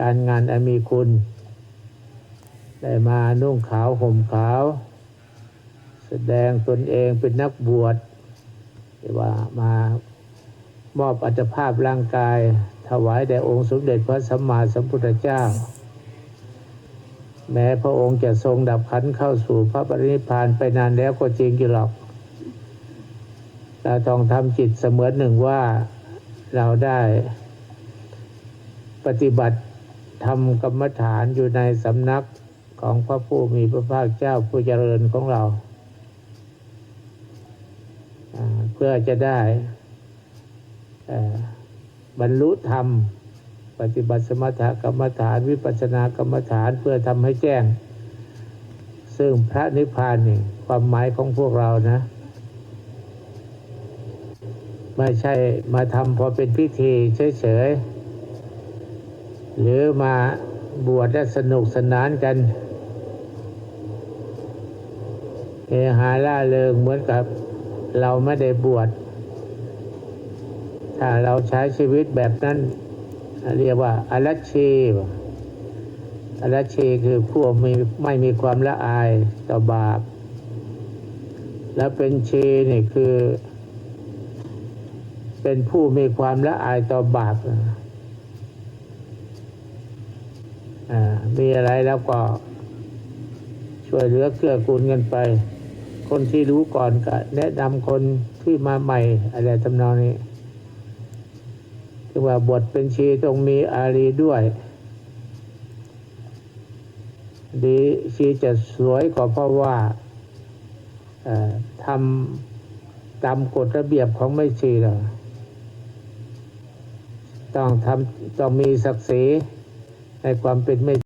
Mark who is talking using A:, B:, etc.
A: การงานอันมีคุณ ได้มานุ่งขาวห่มขาว แสดงตนเองเป็นนักบวชที่ว่ามามอบอัตภาพร่างกาย ถวายแด่องค์สมเด็จพระสัมมาสัมพุทธเจ้า แม้พระองค์จะทรงดับขันเข้าสู่พระปรินิพพานไปนานแล้วก็จริงอยู่หรอกเราต้องทำจิตเสมือนหนึ่งว่าเราได้ปฏิบัติ ทำกรรมฐานอยู่ในสำนักของพระผู้มีพระภาคเจ้าผู้เจริญของเรา เพื่อจะได้บรรลุธรรม ปฏิบัติสมถกรรมฐานวิปัสสนากรรมฐานเพื่อทำให้แจ้ง ซึ่งพระนิพพานนี่ความหมายของพวกเรานะ ไม่ใช่มาทำพอเป็นพิธีเฉยๆ หรือมาบวชและสนุกสนานกันเฮฮาล่าเริงเหมือนกับเราไม่ได้บวช ถ้าเราใช้ชีวิตแบบนั้น เรียกว่าอรัชีอรัชีคือผู้มีไม่มีความละอายต่อบาป แล้วเป็นชีนี่คือ เป็นผู้มีความละอายต่อบาปอ่า มีอะไรแล้วก็ ช่วยเหลือเกื้อกูลกันไป คนที่รู้ก่อนก็แนะนำคนที่มาใหม่ อะไรทำนองนี้คือว่าบทเป็นชีต้องมีอารีด้วย ดีชีจะสวยก็เพราะว่าทำตามกฎระเบียบของไม่ชีหรอต้องทำต้องมีศักดิ์ศรี ในความเป็นไม่